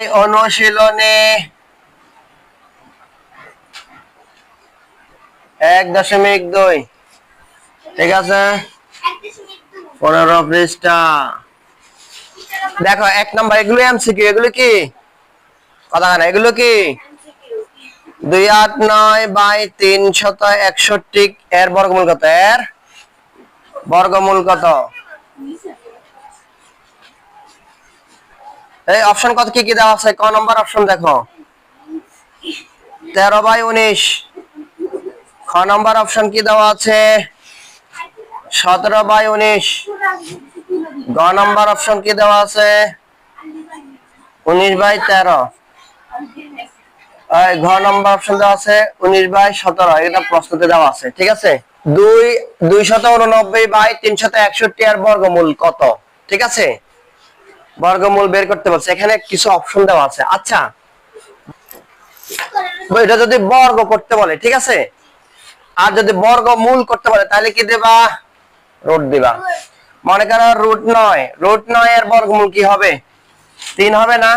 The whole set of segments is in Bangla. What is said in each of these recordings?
অনুশীলনে এক দশমিক দুই। ঠিক আছে? পনেরো পৃষ্ঠা। দেখো, এক নম্বর এগুলো এমসিকিউ এগুলো কি? কথা না, এগুলো কি? দুই আট নয় বাই তিন শত একষট্টি, এর বর্গমূল কত? এর বর্গমূল কত? এই অপশন কত? কি কি দেওয়া আছে? ক নম্বর অপশন দেখো। তেরো বাই উনিশ। খ নম্বর অপশন কি দেওয়া আছে? সতেরো বাই উনিশ। গ নম্বর অপশন কি দেওয়া আছে? উনিশ বাই তেরো। ঘ নম্বর অপশন দেওয়া আছে উনিশ বাই সতেরো। এটা প্রশ্নতে দেওয়া আছে, ঠিক আছে? দুই দুই শত উননব্বই বাই তিনশত একষট্টি আর বর্গমূল কত? ঠিক আছে? বর্গমূল বের করতে বলছে। এখানে কিছু অপশন দেওয়া আছে। আচ্ছা। এটা যদি বর্গ করতে বলে ঠিক আছে? আর যদি বর্গমূল করতে বলে তাহলে কি দেবা? রুট দিবা। মনে করো রুট নয়। রুট নয় এর বর্গমূল কি হবে? তিন হবে না?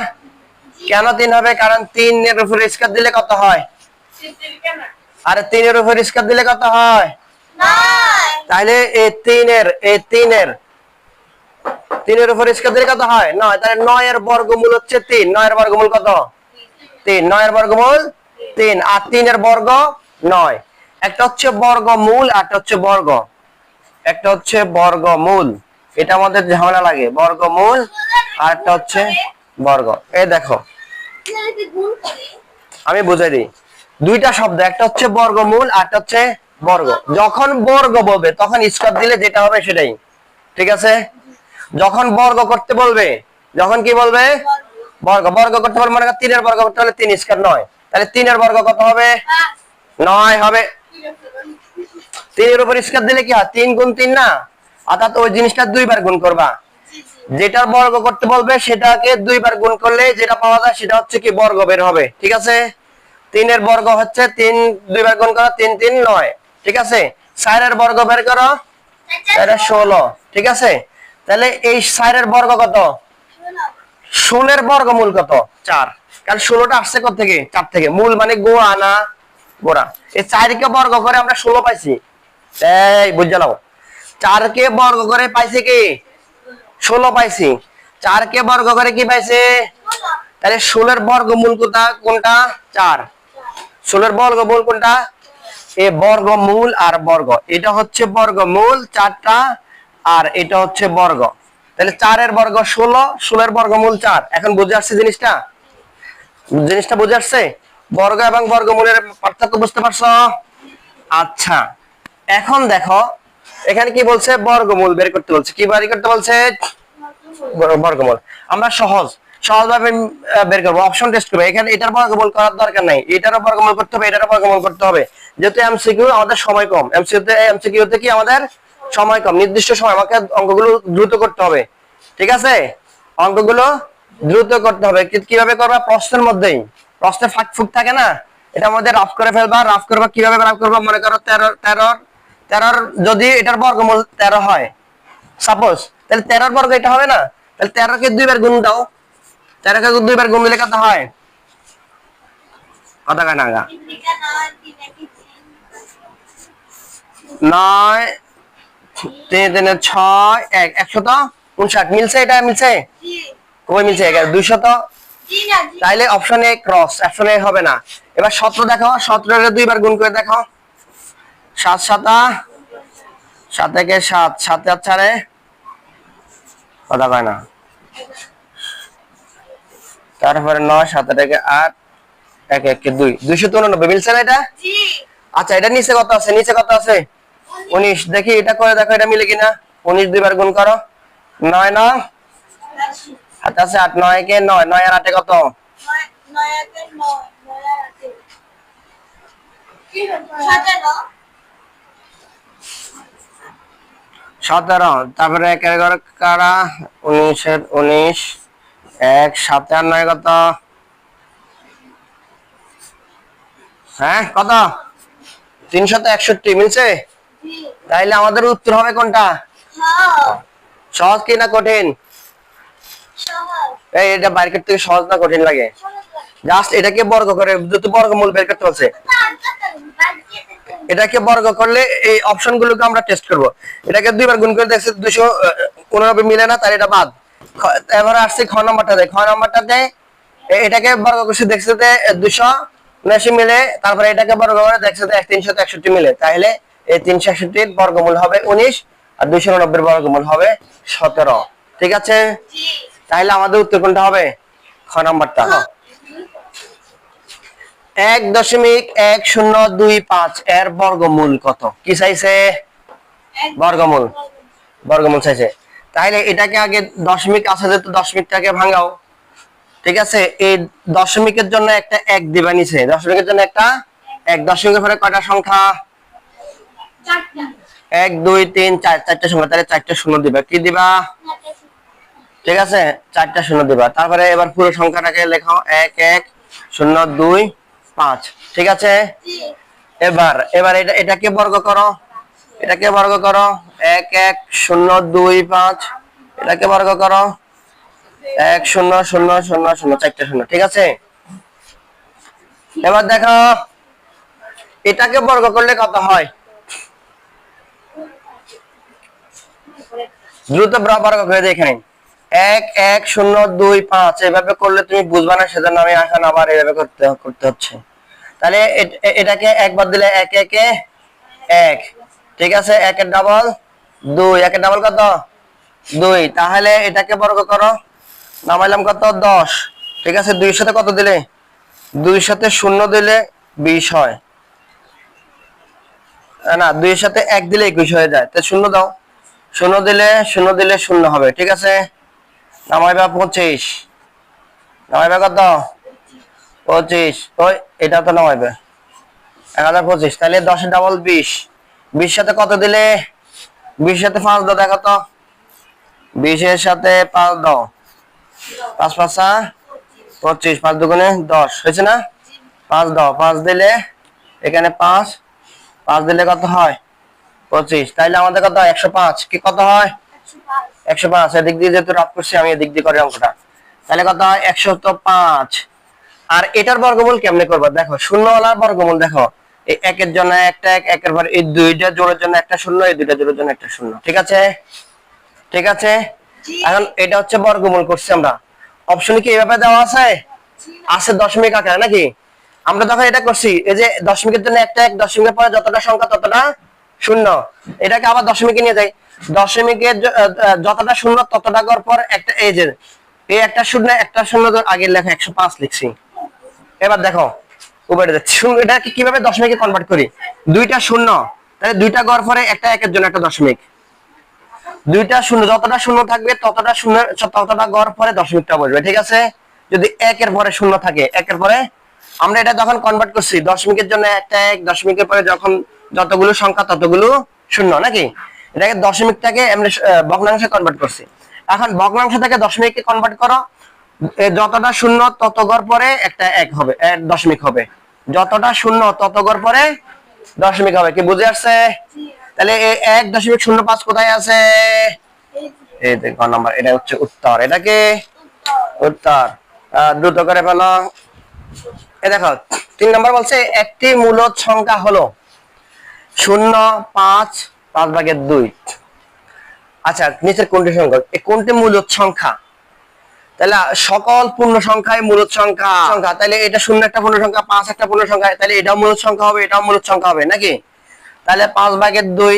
কেন তিন হবে? কারণ তিন এর উপর স্কয়ার দিলে কত হয়? আরে তিনের উপর স্কয়ার দিলে কত হয়? তাহলে এই তিনের এই তিনের তিনের উপর স্কয়ার দিলে কত হয়? নয়। তাহলে নয় এর বর্গমূল হচ্ছে তিন। নয়ের বর্গমূল কত? তিন। নয়ের বর্গমূল তিন। আর তিনের বর্গ নয়। একটা হচ্ছে বর্গমূল একটা হচ্ছে বর্গ। একটা হচ্ছে বর্গমূল। এটা আমাদের ঝামেলা লাগে। বর্গমূল, আর একটা হচ্ছে বর্গ। এই দেখো। আমি বুঝাই দিই। দুইটা শব্দ। একটা হচ্ছে বর্গমূল, আর একটা হচ্ছে বর্গ। যখন বর্গ বলবে, তখন স্কয়ার দিলে যেটা হবে সেটাই। ঠিক আছে? যখন বর্গ করতে বলবে, যখন কি বলবে? বর্গ বর্গ করতে বলবে মনে তিনের বর্গ করতে হলে তিন স্কয়ার নয়। তাহলে তিনের বর্গ কত হবে? নয় হবে। তিনের উপর স্কয়ার দিলে কি হয়? তিন গুণ তিন না? অর্থাৎ ওই জিনিসটা দুইবার গুণ করবা। যেটার বর্গ করতে বলবে, সেটাকে দুইবার গুণ করলে যেটা পাওয়া যায়, সেটা হচ্ছে কি বর্গ বের হবে। ঠিক আছে? তিনের বর্গ হচ্ছে তিন, দুইবার গুণ করো, তিন তিন, নয়। ঠিক আছে? চারের বর্গ বের করো এটা ষোলো। ঠিক আছে? তাহলে এই চারের বর্গ কত? ষোলের বর্গমূল কত? চার। কারণ ষোলোটা আসছে কত থেকে চার থেকে। মূল মানে গোয়া না গোড়া? এই চারকে বর্গ করে আমরা ষোলো পাইছি। বুঝে নাও। চারকে বর্গ করে পাইছে কি? ষোলো পাইছি। চারকে বর্গ করে কি পাইছে? তাহলে ষোলোর বর্গমূল কোনটা কোনটা? চার। ষোলোর বর্গমূল কোনটা? এ বর্গমূল আর বর্গ। এটা হচ্ছে বর্গমূল চারটা আর এটা হচ্ছে বর্গ। তাহলে চারের বর্গ ষোলো, ষোলোর বর্গমূল চার। এখন বুঝে আসছে জিনিসটা? জিনিসটা বুঝে আসছে? বর্গ এবং বর্গমূলের পার্থক্য বুঝতে পারছ? আচ্ছা। এখন দেখো, এখানে কি বলছে? বর্গমূল বের করতে বলছে। কি বের করতে বলছে? বর্গমূল। আমরা সহজ, সহজভাবে বের করব। অপশন টেস্ট করব। এখানে এটার বর্গমূল করার দরকার নাই। এটারও বর্গমূল করতে হবে, এটারও বর্গমূল করতে হবে। যেহেতু এমসিকিউ আমাদের সময় কম। এমসিকিউতে এমসিকিউতে কি আমাদের? সময় কম নির্দিষ্ট সময় আমাকে অঙ্কগুলো দ্রুত করতে হবে ঠিক আছে? অঙ্কগুলো দ্রুত করতে হবে। কীভাবে করবা? প্রশ্নের মধ্যেই। প্রশ্নে ফাঁক ফুক থাকে না? এটা আমাদের রাফ করে ফেলবা। রাফ করবা কীভাবে রাফ করবা? মনে করো তেরো তেরোর তেরোর যদি এটার বর্গমূল তেরো হয় সাপোজ তাহলে তেরোর বর্গ এটা হবে না? তাহলে তেরোকে দুইবার গুণ দাও। তেরোকে দুইবার গুণ দিলে কত হয়? কত কাটা নয় ছয় এক একশত? উনষাট। মিলছে এটা? মিলছে? কই মিলছে? দুইশত? তাইলে option A cross option A হবে না। এবার সতেরো দেখো সতেরো দুইবার গুণ করে দেখো। সাত সাতা সাত একে সাত সাত আর চারে কথা কয় না। তারপরে নয় সাত থেকে আট এক একে দুই। দুইশো উননব্বই। মিলছে না এটা? আচ্ছা এটা নিচে কত আছে? নিচে কত আছে? উনিশ দেখি এটা করে দেখো এটা মিলে কিনা? উনিশ দুইবার গুণ করো। নয় ন? হাতে আছে আট নয় কে নয় নয় আর আটে কত? সতেরো। তারপরে এক এগারো কারা? উনিশের উনিশ এক সাতে আর নয় কত? হ্যাঁ কত? তিনশত একষট্টি মিলছে? তাইলে আমাদের উত্তর হবে কোনটা? সহজ কি না কঠিন? এই এটা বাইর করতে থেকে সহজ না কঠিন লাগে? জাস্ট এটাকে বর্গ করে যত বর্গমূল বের করতে বলছে। এটাকে বর্গ করলে এই অপশন গুলোকে আমরা টেস্ট করব। এটাকে দুইবার গুণ করে দেখছি দুশো উননব্বই মিলে না তার এটা বাদ। এবার আসছে খ নম্বরটা দেয়। খ নম্বরটা দেয় এটাকে বর্গ করছে দেখছে দুশো উনআশি মিলে তারপরে এটাকে বর্গ করে দেখছে যে তিনশো একষট্টি মিলে। তাহলে এই তিনশো একষট্টির বর্গমূল হবে উনিশ আর দুইশো উননব্বই বর্গমূল হবে সতেরো। ঠিক আছে? তাহলে আমাদের উত্তর কোনটা হবে? খ নম্বরটা। এক দশমিক এক শূন্য দুই পাঁচ এর বর্গমূল কত? কি চাইছে? বর্গমূল। বর্গমূল চাইছে। তাহলে এটাকে আগে দশমিক আছে যেহেতু দশমিকটাকে ভাঙাও। ঠিক আছে? এই দশমিকের জন্য একটা এক দিবা নিচে। দশমিকের জন্য একটা এক। দশমিকের পরে কয়টা সংখ্যা? এক, দুই, তিন, চার, চারটা সংখ্যা তাহলে চারটা শূন্য দিবা। কি দিবা? ঠিক আছে? চারটা শূন্য দিবা। তারপরে এবার পুরো সংখ্যাটাকে লেখাও। এক এক, শূন্য, দুই, পাঁচ। ঠিক আছে? এবার এবার এটা, এটাকে বর্গ করো। এটাকে বর্গ করো। এক এক, শূন্য, দুই, পাঁচ। এটাকে বর্গ করো। এক, শূন্য শূন্য শূন্য শূন্য, চারটে শূন্য। ঠিক আছে? এবার দেখো, এটাকে বর্গ করলে কত হয়? দ্রুত ব্র- বর্গ করে দিই এখানে এক এক, শূন্য, দুই, পাঁচ, এভাবে করলে তুমি বুঝবা না, সেজন্য আমি এখন আবার এভাবে করতে করতে হচ্ছে। তাহলে এটাকে একবার দিলে এক, একে এক। ঠিক আছে, একের ডাবল দুই। একের ডাবল কত? দুই। তাহলে এটাকে বর্গ করো। নামাইলাম কত? দশ। ঠিক আছে, দুইয়ের সাথে কত দিলে? দুইয়ের সাথে শূন্য দিলে বিশ হয়। না, দুইয়ের সাথে এক দিলে একুশ হয়ে যায়। তো শূন্য দাও। শূন্য দিলে শূন্য দিলে শূন্য হবে, ঠিক আছে? নামাইবা পঁচিশ। নামাইবা কত? পঁচিশ। ওই, এটা তো নামাইবে। এক হাজার পঁচিশ, তাহলে দশের ডাবল বিশ। বিশ সাথে কত দিলে? বিশ সাথে পাঁচ দাও, দেখো তো। বিশের সাথে পাঁচ দাও। পাঁচ পাঁচা পঁচিশ। পাঁচ দুগুণে দশ, হয়েছে না? পাঁচ দাও, পাঁচ দিলে এখানে পাঁচ। পাঁচ দিলে কত হয়? পঁচিশ। তাইলে আমাদের কত একশো পাঁচ। কি কত হয়? একশো পাঁচ। এদিক দিয়ে যেহেতু রাত করছি আমি এদিক দিয়ে করি অঙ্কটা। তাহলে কত হয়? একশো তো পাঁচ। আর এটার বর্গমূল কেমনে করব? দেখো শূন্যওয়ালার বর্গমূল দেখো। এই একের জন্য একটা এক একের পর এই দুইটা জোড়ের জন্য একটা শূন্য এই দুইটা জোড়ের জন্য একটা শূন্য। ঠিক আছে? ঠিক আছে? এখন এটা হচ্ছে বর্গমূল করছি আমরা। অপশনে কি এইভাবে দেওয়া আছে? আছে দশমিক আকারে নাকি? আমরা যখন এটা করছি এই যে দশমিকের জন্য একটা এক দশমিকের পরে যতটা সংখ্যা ততটা শূন্য। এটাকে আবার দশমিকে নিয়ে যাই। আহ, যতটা শূন্য ততটা করার পর একটা যে এই একটা শূন্য একটা শূন্য আগের লেখা একশো পাঁচ লিখছি। এবার দেখো কীভাবে দশমিকে কনভার্ট করি? দুইটা শূন্য তাহলে দুইটা গড় পরে একটা একের জন্য একটা দশমিক। দুইটা শূন্য যতটা শূন্য থাকবে ততটা শূন্য ততটা গড় পরে দশমিকটা বসবে ঠিক আছে? যদি একের পরে শূন্য থাকে একের পরে আমরা এটা যখন কনভার্ট করছি দশমিকের জন্য একটা এক দশমিকের পরে যখন যতগুলো সংখ্যা ততগুলো শূন্য নাকি? এটাকে দশমিকটাকে আহ, ভগ্নাংশে কনভার্ট করছি। এখন ভগ্নাংশ থেকে দশমিককে কনভার্ট করো। যতটা শূন্য তত পরে একটা এক হবে দশমিক হবে। যতটা শূন্য তত পরে দশমিক হবে কি বুঝে আসছে? তাহলে এক দশমিক শূন্য পাঁচ কোথায় আছে? এই দেখো নাম্বার এটা হচ্ছে উত্তর। এটাকে উত্তর। দ্রুত করে ফেলো। এই দেখো তিন নম্বর বলছে একটি মূলদ সংখ্যা হলো শূন্য পাঁচ পাঁচ ভাগের দুই। আচ্ছা নিচের কোনটি সংখ্যা? এই কোনটি মূলদ সংখ্যা? তাহলে সকল পূর্ণ সংখ্যায় মূলদ সংখ্যা। সংখ্যা তাহলে এটা শূন্য একটা পূর্ণ সংখ্যা পাঁচ একটা পূর্ণ সংখ্যা তাহলে এটাও মূলদ সংখ্যা হবে এটাও মূলদ সংখ্যা হবে নাকি? তাহলে পাঁচ ভাগের দুই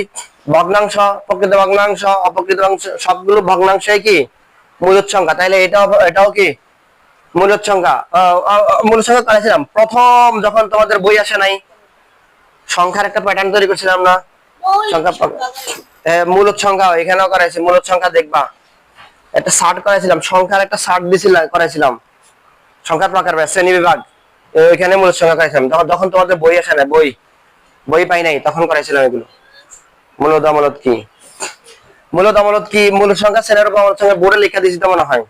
ভগ্নাংশ প্রকৃত ভগ্নাংশ অপ্রকৃত অংশ সবগুলো ভগ্নাংশই কি? মূলদ সংখ্যা তাহলে এটাও এটাও কি? মূলদ সংখ্যা আহ, সংখ্যা প্রথম যখন তোমাদের বই আসে নাই সংখ্যার একটা প্যাটার্ন তৈরি করছিলাম না। সংখ্যা। এ, মূলদ সংখ্যা এখানেও করাইছি মূলদ সংখ্যা দেখবা। একটা শার্ট করাইছিলাম সংখ্যার একটা শার্ট দিছিলাম করাইছিলাম। সংখ্যার প্রকার শ্রেণি বিভাগ এ, ওইখানে মূলদ সংখ্যা করাইছিলাম। তখন যখন তোমাদের বই আসে না বই। বই পাই নাই তখন করাইছিলাম এগুলো। মূলদ অমূলদ কি? মূলদ অমূলদ কি? মূলদ সংখ্যা শ্রেণির উপর অমূলদ সংখ্যা বোর্ডে লেখা দিয়েছি তো মনে হয়।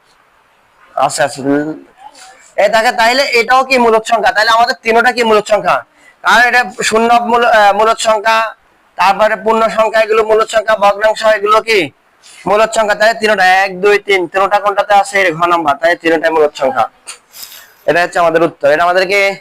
আচ্ছা আচ্ছা। এই দেখে তাইলে এটাও কি মূলদ সংখ্যা? তাহলে আমাদের তিনোটা কি মূলদ সংখ্যা? কারণ এটা শূন্য মূল- আহ, মূলদ সংখ্যা তারপরে পূর্ণ সংখ্যা এগুলো মূলত সংখ্যা ভগ্নাংশ এগুলো কি? মূলত সংখ্যা তাই তিনটা এক দুই তিন তিনটা কোনটাতে আছে? ঘ নাম্বার তাই তিনটাই মূলত সংখ্যা। এটা হচ্ছে আমাদের উত্তর। এটা আমাদেরকে।